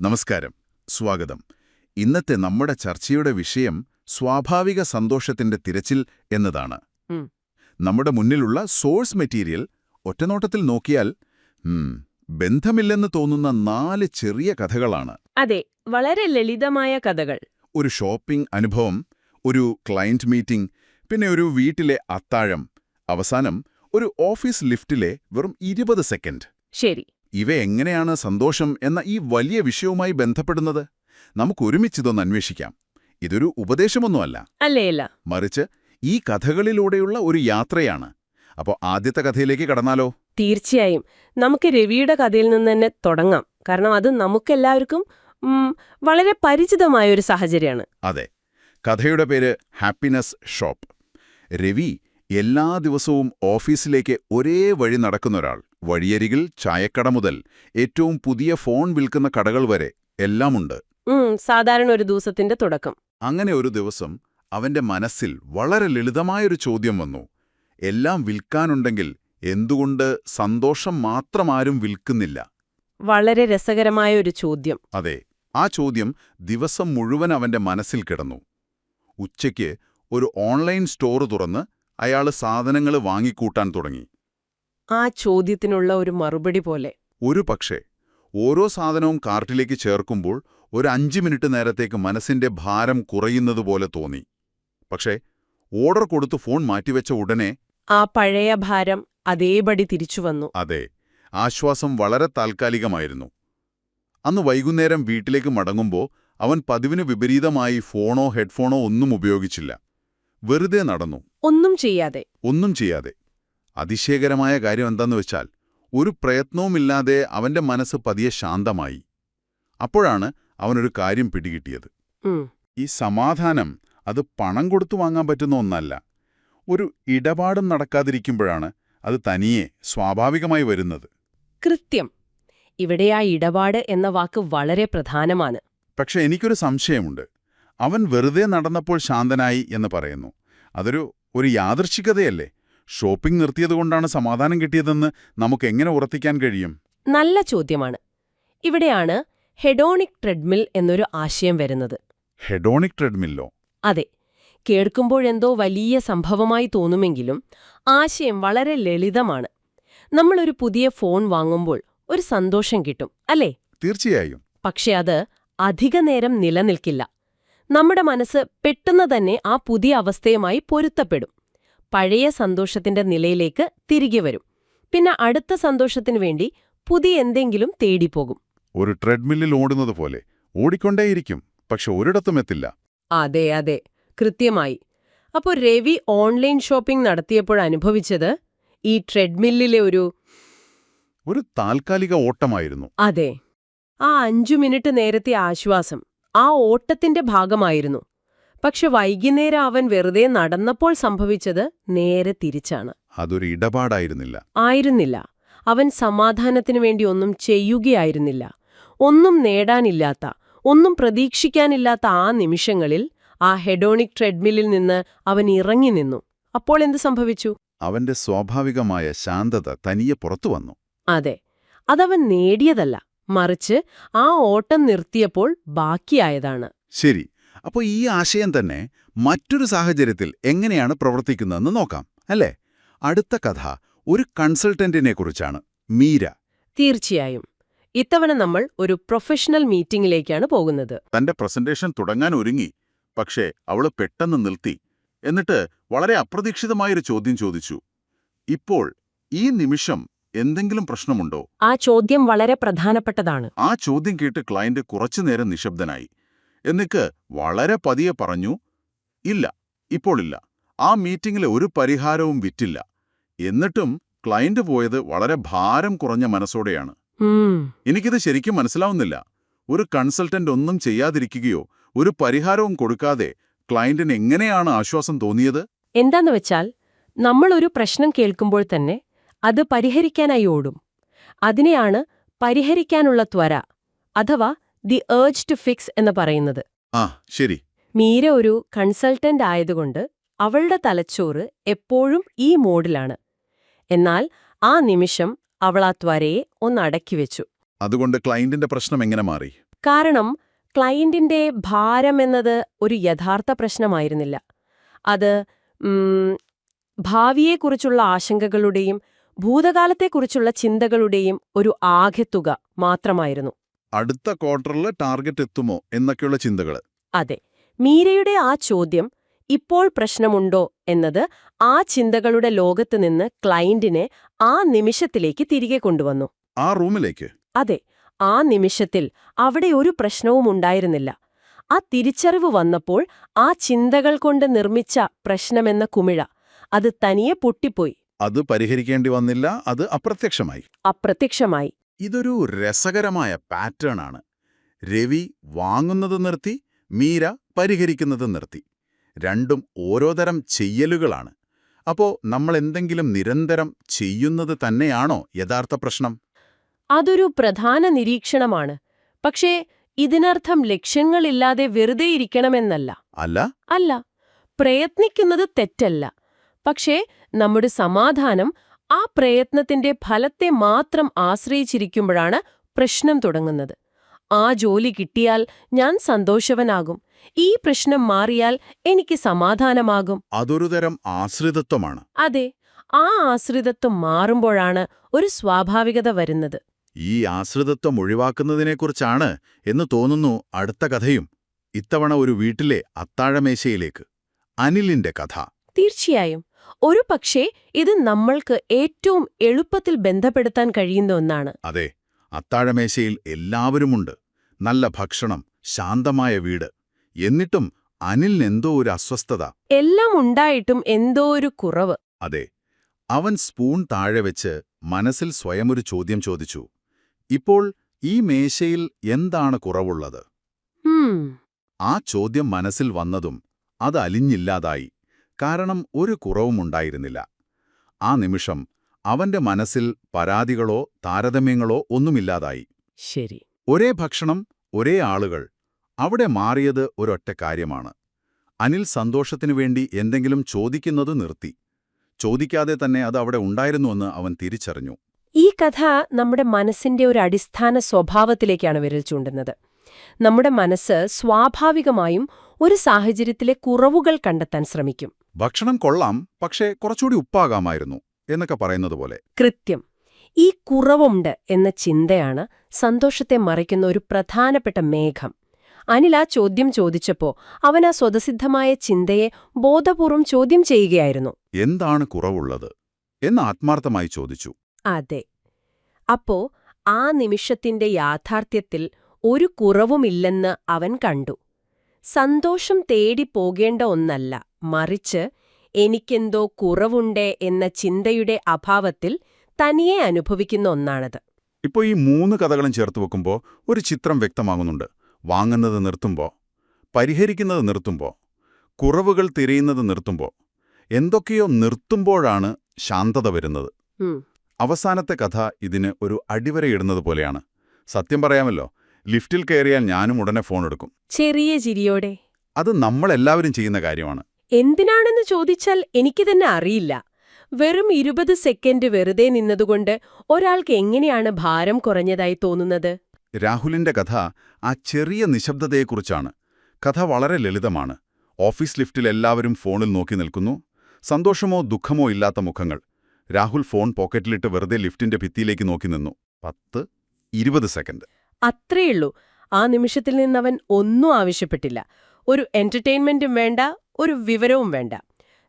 നമസ്കാരം. സ്വാഗതം. ഇന്നത്തെ നമ്മുടെ ചർച്ചയുടെ വിഷയം സ്വാഭാവിക സന്തോഷത്തിന്റെ തിരച്ചിൽ എന്നതാണ്. നമ്മുടെ മുന്നിലുള്ള സോഴ്സ് മെറ്റീരിയൽ ഒറ്റനോട്ടത്തിൽ നോക്കിയാൽ ബന്ധമില്ലെന്ന് തോന്നുന്ന നാല് ചെറിയ കഥകളാണ്. അതെ വളരെ ലളിതമായ കഥകൾ. ഒരു ഷോപ്പിംഗ് അനുഭവം ഒരു ക്ലയന്റ് മീറ്റിംഗ് പിന്നെ ഒരു വീട്ടിലെ അത്താഴം അവസാനം ഒരു ഓഫീസ് ലിഫ്റ്റിലെ വെറും ഇരുപത് സെക്കൻഡ്. ശരി. ഇവ എങ്ങനെയാണ് സന്തോഷം എന്ന ഈ വലിയ വിഷയവുമായി ബന്ധപ്പെടുന്നത്? നമുക്കൊരുമിച്ചിതൊന്ന് അന്വേഷിക്കാം. ഇതൊരു ഉപദേശമൊന്നുമല്ല. അല്ലേയല്ല മറിച്ച് ഈ കഥകളിലൂടെയുള്ള ഒരു യാത്രയാണ്. അപ്പോൾ ആദ്യത്തെ കഥയിലേക്ക് കടന്നാലോ? തീർച്ചയായും. നമുക്ക് രവിയുടെ കഥയിൽ നിന്ന് തന്നെ തുടങ്ങാം. കാരണം അത് നമുക്കെല്ലാവർക്കും വളരെ പരിചിതമായ ഒരു സാഹചര്യമാണ്. അതെ. കഥയുടെ പേര് ഹാപ്പിനെസ് ഷോപ്പ്. രവി എല്ലാ ദിവസവും ഓഫീസിലേക്ക് ഒരേ വഴി നടക്കുന്ന ഒരാൾ വഴിയരികിൽ ചായക്കട മുതൽ ഏറ്റവും പുതിയ ഫോൺ വിൽക്കുന്ന കടകൾ വരെ എല്ലാമുണ്ട്. സാധാരണ ഒരു ദിവസത്തിന്റെ തുടക്കം. അങ്ങനെ ഒരു ദിവസം അവന്റെ മനസ്സിൽ വളരെ ലളിതമായൊരു ചോദ്യം വന്നു. എല്ലാം വിൽക്കാനുണ്ടെങ്കിൽ എന്തുകൊണ്ട് സന്തോഷം മാത്രം ആരും വിൽക്കുന്നില്ല? വളരെ രസകരമായ ഒരു ചോദ്യം. അതെ ആ ചോദ്യം ദിവസം മുഴുവൻ അവന്റെ മനസ്സിൽ കിടന്നു. ഉച്ചയ്ക്ക് ഒരു ഓൺലൈൻ സ്റ്റോർ തുറന്ന് അയാൾ സാധനങ്ങൾ വാങ്ങിക്കൂട്ടാൻ തുടങ്ങി. ആ ചോദ്യത്തിനുള്ള ഒരു മറുപടി പോലെ. ഒരു പക്ഷേ ഓരോ സാധനവും കാർട്ടിലേക്ക് ചേർക്കുമ്പോൾ ഒരു അഞ്ച് മിനിറ്റ് നേരത്തേക്ക് മനസ്സിന്റെ ഭാരം കുറയുന്നതുപോലെ തോന്നി. പക്ഷേ ഓർഡർ കൊടുത്ത് ഫോൺ മാറ്റിവെച്ച ഉടനെ ആ പഴയ ഭാരം അതേപടി തിരിച്ചു വന്നു. അതെ ആശ്വാസം വളരെ താൽക്കാലികമായിരുന്നു. അന്ന് വൈകുന്നേരം വീട്ടിലേക്ക് മടങ്ങുമ്പോൾ അവൻ പതിവിന് വിപരീതമായി ഫോണോ ഹെഡ്ഫോണോ ഒന്നും ഉപയോഗിച്ചില്ല. വെറുതെ നടന്നു. ഒന്നും ചെയ്യാതെ. ഒന്നും ചെയ്യാതെ. അതിശയകരമായ കാര്യം എന്താന്ന് വെച്ചാൽ ഒരു പ്രയത്നവുമില്ലാതെ അവന്റെ മനസ്സ് പതിയെ ശാന്തമായി. അപ്പോഴാണ് അവനൊരു കാര്യം പിടികിട്ടിയത്. ഈ സമാധാനം അത് പണം കൊടുത്തു വാങ്ങാൻ പറ്റുന്ന ഒന്നല്ല. ഒരു ഇടപാടും നടക്കാതിരിക്കുമ്പോഴാണ് അത് തനിയെ സ്വാഭാവികമായി വരുന്നത്. കൃത്യം. ഇവിടെ ആ ഇടപാട് എന്ന വാക്ക് വളരെ പ്രധാനമാണ്. പക്ഷെ എനിക്കൊരു സംശയമുണ്ട്. അവൻ വെറുതെ നടന്നപ്പോൾ ശാന്തനായി എന്ന് പറയുന്നു. അതൊരു ഒരു യാദൃച്ഛികതയല്ലേ ഷോപ്പിംഗ് നിർത്തിയതുകൊണ്ടാണ് സമാധാനം കിട്ടിയതെന്ന് നമുക്ക് എങ്ങനെ ഉറപ്പിക്കാൻ കഴിയും? നല്ല ചോദ്യമാണ്. ഇവിടെയാണ് ഹെഡോണിക് ട്രെഡ്മിൽ എന്നൊരു ആശയം വരുന്നത്. ഹെഡോണിക് ട്രെഡ്മില്ലോ അതെ. കേൾക്കുമ്പോഴെന്തോ വലിയ സംഭവമായി തോന്നുമെങ്കിലും ആശയം വളരെ ലളിതമാണ്. നമ്മളൊരു പുതിയ ഫോൺ വാങ്ങുമ്പോൾ ഒരു സന്തോഷം കിട്ടും അല്ലേ? തീർച്ചയായും. പക്ഷെ അത് അധികനേരം നിലനിൽക്കില്ല. നമ്മുടെ മനസ്സ് പെട്ടെന്ന് തന്നെ ആ പുതിയ അവസ്ഥയുമായി പൊരുത്തപ്പെടും. പഴയ സന്തോഷത്തിന്റെ നിലയിലേക്ക് തിരികെ വരും. പിന്നെ അടുത്ത സന്തോഷത്തിന് വേണ്ടി പുതിയ എന്തെങ്കിലും തേടിപ്പോകും. ഒരു ട്രെഡ്മില്ലിൽ ഓടുന്നത് പോലെ ഓടിക്കൊണ്ടേയിരിക്കും പക്ഷെ ഒരിടത്തും എത്തില്ല. അതെ അതെ. കൃത്യമായി. അപ്പോൾ രവി ഓൺലൈൻ ഷോപ്പിംഗ് നടത്തിയപ്പോൾ അനുഭവിച്ചത് ഈ ട്രെഡ്മില്ലിലെ ഒരു ഒരു താൽക്കാലിക ഓട്ടമായിരുന്നു. അതെ. ആ അഞ്ചു മിനിറ്റ് നേരത്തെ ആശ്വാസം ആ ഓട്ടത്തിന്റെ ഭാഗമായിരുന്നു. പക്ഷെ വൈകുന്നേരം അവൻ വെറുതെ നടന്നപ്പോൾ സംഭവിച്ചത് നേരെ തിരിച്ചാണ്. അതൊരു ഇടപാടായിരുന്നില്ല. ആയിരുന്നില്ല. അവൻ സമാധാനത്തിനു വേണ്ടി ഒന്നും ചെയ്യുകയായിരുന്നില്ല. ഒന്നും നേടാനില്ലാത്ത ഒന്നും പ്രതീക്ഷിക്കാനില്ലാത്ത ആ നിമിഷങ്ങളിൽ ആ ഹെഡോണിക് ട്രെഡ്മില്ലിൽ നിന്ന് അവൻ ഇറങ്ങി നിന്നു. അപ്പോൾ എന്ത് സംഭവിച്ചു? അവന്റെ സ്വാഭാവികമായ ശാന്തത തനിയെ പുറത്തു വന്നു. അതെ. അതവൻ നേടിയതല്ല. മറിച്ച് ആ ഓട്ടം നിർത്തിയപ്പോൾ ബാക്കിയായതാണ്. ശരി. അപ്പോൾ ഈ ആശയം തന്നെ മറ്റൊരു സാഹചര്യത്തിൽ എങ്ങനെയാണ് പ്രവർത്തിക്കുന്നതെന്ന് നോക്കാം അല്ലേ? അടുത്ത കഥ ഒരു കൺസൾട്ടന്റിനെ കുറിച്ചാണ്. മീര. തീർച്ചയായും. ഇത്തവണ നമ്മൾ ഒരു പ്രൊഫഷണൽ മീറ്റിംഗിലേക്കാണ് പോകുന്നത്. തന്റെ പ്രസന്റേഷൻ തുടങ്ങാൻ ഒരുങ്ങി പക്ഷേ അവൾ പെട്ടെന്ന് നിർത്തി. എന്നിട്ട് വളരെ അപ്രതീക്ഷിതമായൊരു ചോദ്യം ചോദിച്ചു. ഇപ്പോൾ ഈ നിമിഷം എന്തെങ്കിലും പ്രശ്നമുണ്ടോ? ആ ചോദ്യം വളരെ പ്രധാനപ്പെട്ടതാണ്. ആ ചോദ്യം കേട്ട് ക്ലയന്റ് കുറച്ചുനേരം നിശബ്ദനായി. എന്നിട്ട് വളരെ പതിയെ പറഞ്ഞു ഇല്ല ഇപ്പോളില്ല. ആ മീറ്റിംഗിൽ ഒരു പരിഹാരവും വിറ്റില്ല. എന്നിട്ടും ക്ലയന്റ് പോയത് വളരെ ഭാരം കുറഞ്ഞ മനസ്സോടെയാണ്. എനിക്കിത് ശരിക്കും മനസ്സിലാവുന്നില്ല. ഒരു കൺസൾട്ടന്റ് ഒന്നും ചെയ്യാതിരിക്കുകയോ ഒരു പരിഹാരവും കൊടുക്കാതെ ക്ലയന്റിന് എങ്ങനെയാണ് ആശ്വാസം തോന്നിയത്? എന്താന്ന് വെച്ചാൽ നമ്മൾ ഒരു പ്രശ്നം കേൾക്കുമ്പോൾ തന്നെ അത് പരിഹരിക്കാനായി ഓടും. അതിനെയാണ് പരിഹരിക്കാനുള്ള ത്വര അഥവാ ദി ഏർജ് ടു ഫിക്സ് എന്ന് പറയുന്നത്. ആ ശരി. മീര ഒരു കൺസൾട്ടന്റ് ആയതുകൊണ്ട് അവളുടെ തലച്ചോറ് എപ്പോഴും ഈ മോഡിലാണ്. എന്നാൽ ആ നിമിഷം അവൾ ആ ത്വരയെ ഒന്നടക്കി വെച്ചു. അതുകൊണ്ട് ക്ലയന്റിന്റെ പ്രശ്നം എങ്ങനെ മാറി? കാരണം ക്ലയന്റിന്റെ ഭാരം എന്നത് ഒരു യഥാർത്ഥ പ്രശ്നമായിരുന്നില്ല. അത് ഭാവിയെക്കുറിച്ചുള്ള ആശങ്കകളുടെയും ഭൂതകാലത്തെക്കുറിച്ചുള്ള ചിന്തകളുടെയും ഒരു ആകെത്തുക മാത്രമായിരുന്നു. അടുത്ത ക്വാർട്ടറിൽ ടാർഗറ്റ് എത്തുമോ എന്നൊക്കെയുള്ള ചിന്തകൾ അതെ. മീരയുടെ ആ ചോദ്യം ഇപ്പോൾ പ്രശ്നമുണ്ടോ എന്നത് ആ ചിന്തകളുടെ ലോകത്ത് നിന്ന് ക്ലയന്റിനെ ആ നിമിഷത്തിലേക്ക് തിരികെ കൊണ്ടുവന്നു. ആ റൂമിലേക്ക്? അതെ. ആ നിമിഷത്തിൽ അവിടെ ഒരു പ്രശ്നവും ഉണ്ടായിരുന്നില്ല. ആ തിരിച്ചറിവ് വന്നപ്പോൾ ആ ചിന്തകൾ കൊണ്ട് നിർമ്മിച്ച പ്രശ്നമെന്ന കുമിഴ അത് തനിയെ പൊട്ടിപ്പോയി. അത് പരിഹരിക്കേണ്ടി വന്നില്ല അത് അപ്രത്യക്ഷമായി. അപ്രത്യക്ഷമായി. ഇതൊരു രസകരമായ പാറ്റേൺ ആണ്. രവി വാങ്ങുന്നത് നിർത്തി മീര പരിഹരിക്കുന്നത് നിർത്തി. രണ്ടും ഓരോ തരം ചെയ്യലുകളാണ്. അപ്പോ നമ്മൾ എന്തെങ്കിലും നിരന്തരം ചെയ്യുന്നത് തന്നെയാണോ യഥാർത്ഥ പ്രശ്നം? അതൊരു പ്രധാന നിരീക്ഷണമാണ്. പക്ഷേ ഇതിനർത്ഥം ലക്ഷ്യങ്ങളില്ലാതെ വെറുതെ ഇരിക്കണമെന്നല്ല. അല്ല? അല്ല. പ്രയത്നിക്കുന്നത് തെറ്റല്ല. പക്ഷേ നമ്മുടെ സമാധാനം ആ പ്രയത്നത്തിന്റെ ഫലത്തെ മാത്രം ആശ്രയിച്ചിരിക്കുമ്പോഴാണ് പ്രശ്നം തുടങ്ങുന്നത്. ആ ജോലി കിട്ടിയാൽ ഞാൻ സന്തോഷവനാകും. ഈ പ്രശ്നം മാറിയാൽ എനിക്ക് സമാധാനമാകും. അതൊരു തരം ആശ്രിതത്വമാണ്. അതെ ആ ആശ്രിതത്വം മാറുമ്പോഴാണ് ഒരു സ്വാഭാവികത വരുന്നത്. ഈ ആശ്രിതത്വം ഒഴിവാക്കുന്നതിനെക്കുറിച്ചാണ് എന്ന് തോന്നുന്നു അടുത്ത കഥയും. ഇത്തവണ ഒരു വീട്ടിലെ അത്താഴമേശയിലേക്ക്. അനിലിന്റെ കഥ. തീർച്ചയായും. ഒരു പക്ഷേ ഇത് നമ്മൾക്ക് ഏറ്റവും എളുപ്പത്തിൽ ബന്ധപ്പെടുത്താൻ കഴിയുന്ന ഒന്നാണ്. അതെ അത്താഴമേശയിൽ എല്ലാവരുമുണ്ട്. നല്ല ഭക്ഷണം ശാന്തമായ വീട്. എന്നിട്ടും അനിലിനെന്തോ ഒരു അസ്വസ്ഥത. എല്ലാം ഉണ്ടായിട്ടും എന്തോ ഒരു കുറവ്. അതെ അവൻ സ്പൂൺ താഴെ വെച്ച് മനസ്സിൽ സ്വയമൊരു ചോദ്യം ചോദിച്ചു. ഇപ്പോൾ ഈ മേശയിൽ എന്താണ് കുറവുള്ളത്? ആ ചോദ്യം മനസ്സിൽ വന്നതും അത് അലിഞ്ഞില്ലാതായി. കാരണം ഒരു കുറവുമുണ്ടായിരുന്നില്ല ആ നിമിഷം അവന്റെ മനസ്സിൽ പരാതികളോ താരതമ്യങ്ങളോ ഒന്നുമില്ലാതായി. ശരി. ഒരേ ഭക്ഷണം ഒരേ ആളുകൾ അവിടെ മാറിയത് ഒരൊറ്റ കാര്യമാണ്. അനിൽ സന്തോഷത്തിനു വേണ്ടി എന്തെങ്കിലും ചോദിക്കുന്നത് നിർത്തി. ചോദിക്കാതെ തന്നെ അത് അവിടെ ഉണ്ടായിരുന്നുവെന്ന് അവൻ തിരിച്ചറിഞ്ഞു. ഈ കഥ നമ്മുടെ മനസ്സിന്റെ ഒരു അടിസ്ഥാന സ്വഭാവത്തിലേക്കാണ് വിരൽ ചൂണ്ടുന്നത്. നമ്മുടെ മനസ്സ് സ്വാഭാവികമായും ഒരു സാഹചര്യത്തിലെ കുറവുകൾ കണ്ടെത്താൻ ശ്രമിക്കും. ഭക്ഷണം കൊള്ളാം പക്ഷേ കുറച്ചുകൂടി ഉപ്പാകാമായിരുന്നു എന്നൊക്കെ പറയുന്നത് പോലെ. കൃത്യം. ഈ കുറവുണ്ട് എന്ന ചിന്തയാണ് സന്തോഷത്തെ മറിക്കുന്ന ഒരു പ്രധാനപ്പെട്ട മേഘം. അനിൽ ആ ചോദ്യം ചോദിച്ചപ്പോ അവൻ ആ സ്വതസിദ്ധമായ ചിന്തയെ ബോധപൂർവം ചോദ്യം ചെയ്യുകയായിരുന്നു. എന്താണ് കുറവുള്ളത്? എന്ന് ആത്മാർത്ഥമായി ചോദിച്ചു. അതെ. അപ്പോ ആ നിമിഷത്തിന്റെ യാഥാർത്ഥ്യത്തിൽ ഒരു കുറവുമില്ലെന്ന് അവൻ കണ്ടു. സന്തോഷം തേടി പോകേണ്ട ഒന്നല്ല. മറിച്ച് എനിക്കെന്തോ കുറവുണ്ടേ എന്ന ചിന്തയുടെ അഭാവത്തിൽ തനിയെ അനുഭവിക്കുന്ന ഒന്നാണത്. ഇപ്പോൾ ഈ മൂന്ന് കഥകളും ചേർത്ത് വെക്കുമ്പോൾ ഒരു ചിത്രം വ്യക്തമാകുന്നുണ്ട്. വാങ്ങുന്നത് നിർത്തുമ്പോൾ പരിഹരിക്കുന്നത് നിർത്തുമ്പോൾ കുറവുകൾ തിരയുന്നത് നിർത്തുമ്പോൾ എന്തൊക്കെയോ നിർത്തുമ്പോഴാണ് ശാന്തത വരുന്നത്. അവസാനത്തെ കഥ ഇതിന് ഒരു അടിവരയിടുന്നത് പോലെയാണ്. സത്യം പറയാമല്ലോ ലിഫ്റ്റിൽ കയറിയാൽ ഞാനും ഉടനെ ഫോൺ എടുക്കും. ചെറിയ ചിരിയോടെ. അത് നമ്മളെല്ലാവരും ചെയ്യുന്ന കാര്യമാണ്. എന്തിനാണെന്ന് ചോദിച്ചാൽ എനിക്ക് തന്നെ അറിയില്ല. വെറും ഇരുപത് സെക്കൻഡ് വെറുതെ നിന്നതുകൊണ്ട് ഒരാൾക്ക് എങ്ങനെയാണ് ഭാരം കുറഞ്ഞതായി തോന്നുന്നത്? രാഹുലിന്റെ കഥ ആ ചെറിയ നിശബ്ദതയെക്കുറിച്ചാണ്. കഥ വളരെ ലളിതമാണ്. ഓഫീസ് ലിഫ്റ്റിൽ എല്ലാവരും ഫോണിൽ നോക്കി നിൽക്കുന്നു. സന്തോഷമോ ദുഃഖമോ ഇല്ലാത്ത മുഖങ്ങൾ. രാഹുൽ ഫോൺ പോക്കറ്റിലിട്ട് വെറുതെ ലിഫ്റ്റിന്റെ ഭിത്തിയിലേക്ക് നോക്കി നിന്നു. പത്ത് ഇരുപത് സെക്കൻഡ്. അത്രയുള്ളൂ. ആ നിമിഷത്തിൽ നിന്നവൻ ഒന്നും ആവശ്യപ്പെട്ടില്ല. ഒരു എന്റർടൈൻമെന്റും വേണ്ട ഒരു വിവരവും വേണ്ട.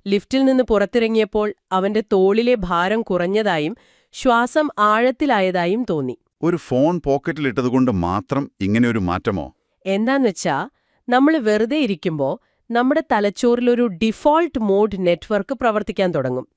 ലിഫ്റ്റിൽ നിന്ന് പുറത്തിറങ്ങിയപ്പോൾ അവന്റെ തോളിലെ ഭാരം കുറഞ്ഞതായും ശ്വാസം ആഴത്തിലായതായും തോന്നി. ഒരു ഫോൺ പോക്കറ്റിലിട്ടതുകൊണ്ട് മാത്രം ഇങ്ങനെയൊരു മാറ്റമോ? എന്താന്നുവെച്ചാ നമ്മൾ വെറുതെ ഇരിക്കുമ്പോൾ നമ്മുടെ തലച്ചോറിലൊരു ഡിഫോൾട്ട് മോഡ് നെറ്റ്വർക്ക് പ്രവർത്തിക്കാൻ തുടങ്ങും.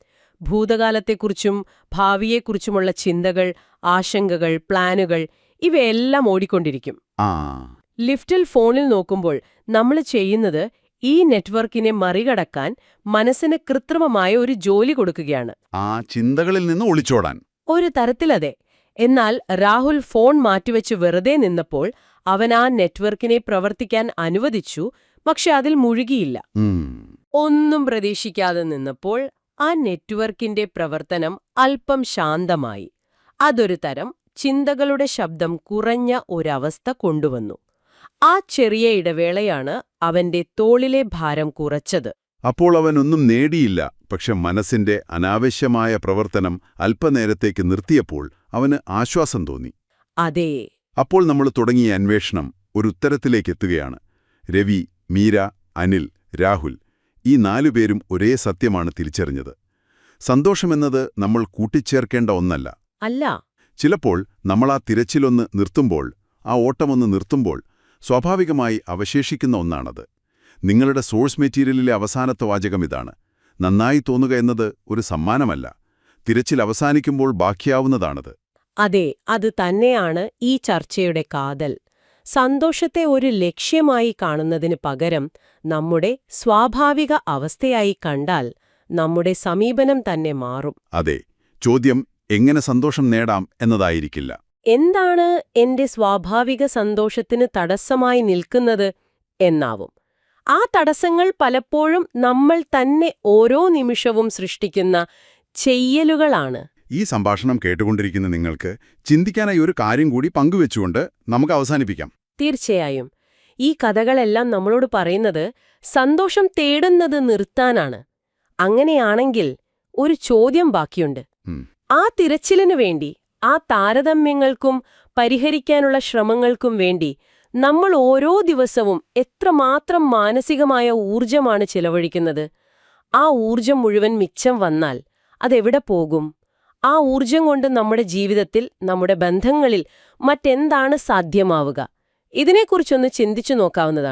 ഭൂതകാലത്തെക്കുറിച്ചും ഭാവിയെക്കുറിച്ചുമുള്ള ചിന്തകൾ ആശങ്കകൾ പ്ലാനുകൾ ഇവയെല്ലാം ഓടിക്കൊണ്ടിരിക്കും. ആ. ലിഫ്റ്റിൽ ഫോണിൽ നോക്കുമ്പോൾ നമ്മൾ ചെയ്യുന്നത് ഈ നെറ്റ്വർക്കിനെ മറികടക്കാൻ മനസ്സിന് കൃത്രിമമായ ഒരു ജോലി കൊടുക്കുകയാണ്. ആ ചിന്തകളിൽ നിന്ന് ഒളിച്ചോടാൻ. ഒരു തരത്തിലതെ. എന്നാൽ രാഹുൽ ഫോൺ മാറ്റിവെച്ച് വെറുതെ നിന്നപ്പോൾ അവൻ ആ നെറ്റ്വർക്കിനെ പ്രവർത്തിക്കാൻ അനുവദിച്ചു പക്ഷെ അതിൽ മുഴുകിയില്ല. ഒന്നും പ്രതീക്ഷിക്കാതെ നിന്നപ്പോൾ ആ നെറ്റ്വർക്കിന്റെ പ്രവർത്തനം അല്പം ശാന്തമായി. അതൊരു തരം ചിന്തകളുടെ ശബ്ദം കുറഞ്ഞ ഒരവസ്ഥ കൊണ്ടുവന്നു. ആ ചെറിയ ഇടവേളയാണ് അവന്റെ തോളിലെ ഭാരം കുറച്ചത്. അപ്പോൾ അവനൊന്നും നേടിയില്ല പക്ഷെ മനസ്സിന്റെ അനാവശ്യമായ പ്രവർത്തനം അല്പനേരത്തേക്ക് നിർത്തിയപ്പോൾ അവന് ആശ്വാസം തോന്നി. അതെ. അപ്പോൾ നമ്മൾ തുടങ്ങിയ അന്വേഷണം ഒരു ഉത്തരത്തിലേക്ക് എത്തുകയാണ്. രവി മീര അനിൽ രാഹുൽ ഈ നാലുപേരും ഒരേ സത്യമാണ് തിരിച്ചറിഞ്ഞത്. സന്തോഷമെന്നത് നമ്മൾ കൂട്ടിച്ചേർക്കേണ്ട ഒന്നല്ല. അല്ല. ചിലപ്പോൾ നമ്മൾ ആ തിരച്ചിലൊന്ന് നിർത്തുമ്പോൾ ആ ഓട്ടമൊന്ന് നിർത്തുമ്പോൾ സ്വാഭാവികമായി അവശേഷിക്കുന്ന ഒന്നാണത്. നിങ്ങളുടെ സോഴ്സ് മെറ്റീരിയലിലെ അവസാനത്തെ വാചകം ഇതാണ്. നന്നായി തോന്നുക എന്നത് ഒരു സമ്മാനമല്ല. തിരച്ചിൽ അവസാനിക്കുമ്പോൾ ബാക്കിയാവുന്നതാണത്. അതെ അത് തന്നെയാണ് ഈ ചർച്ചയുടെ കാതൽ. സന്തോഷത്തെ ഒരു ലക്ഷ്യമായി കാണുന്നതിന് പകരം നമ്മുടെ സ്വാഭാവിക അവസ്ഥയായി കണ്ടാൽ നമ്മുടെ സമീപനം തന്നെ മാറും. അതെ ചോദ്യം എങ്ങനെ സന്തോഷം നേടാം എന്നതായിരിക്കില്ല. എന്താണ് എന്റെ സ്വാഭാവിക സന്തോഷത്തിന് തടസ്സമായി നിൽക്കുന്നത് എന്നാവും. ആ തടസ്സങ്ങൾ പലപ്പോഴും നമ്മൾ തന്നെ ഓരോ നിമിഷവും സൃഷ്ടിക്കുന്ന ചെയ്യലുകളാണ്. ഈ സംഭാഷണം കേട്ടുകൊണ്ടിരിക്കുന്ന നിങ്ങൾക്ക് ചിന്തിക്കാനായി ഒരു കാര്യം കൂടി പങ്കുവെച്ചുകൊണ്ട് നമുക്ക് അവസാനിപ്പിക്കാം. തീർച്ചയായും. ഈ കഥകളെല്ലാം നമ്മളോട് പറയുന്നത് സന്തോഷം തേടുന്നത് നിർത്താനാണ്. അങ്ങനെയാണെങ്കിൽ ഒരു ചോദ്യം ബാക്കിയുണ്ട്. ആ തിരച്ചിലിനു വേണ്ടി ആ താരതമ്യങ്ങൾക്കും പരിഹരിക്കാനുള്ള ശ്രമങ്ങൾക്കും വേണ്ടി നമ്മൾ ഓരോ ദിവസവും എത്രമാത്രം മാനസികമായ ഊർജമാണ് ചിലവഴിക്കുന്നത്. ആ ഊർജം മുഴുവൻ മിച്ചം വന്നാൽ അതെവിടെ പോകും? ആ ഊർജം കൊണ്ട് നമ്മുടെ ജീവിതത്തിൽ നമ്മുടെ ബന്ധങ്ങളിൽ മറ്റെന്താണ് സാധ്യമാവുക? ഇതിനെക്കുറിച്ചൊന്ന് ചിന്തിച്ചു നോക്കാവുന്നതാണ്.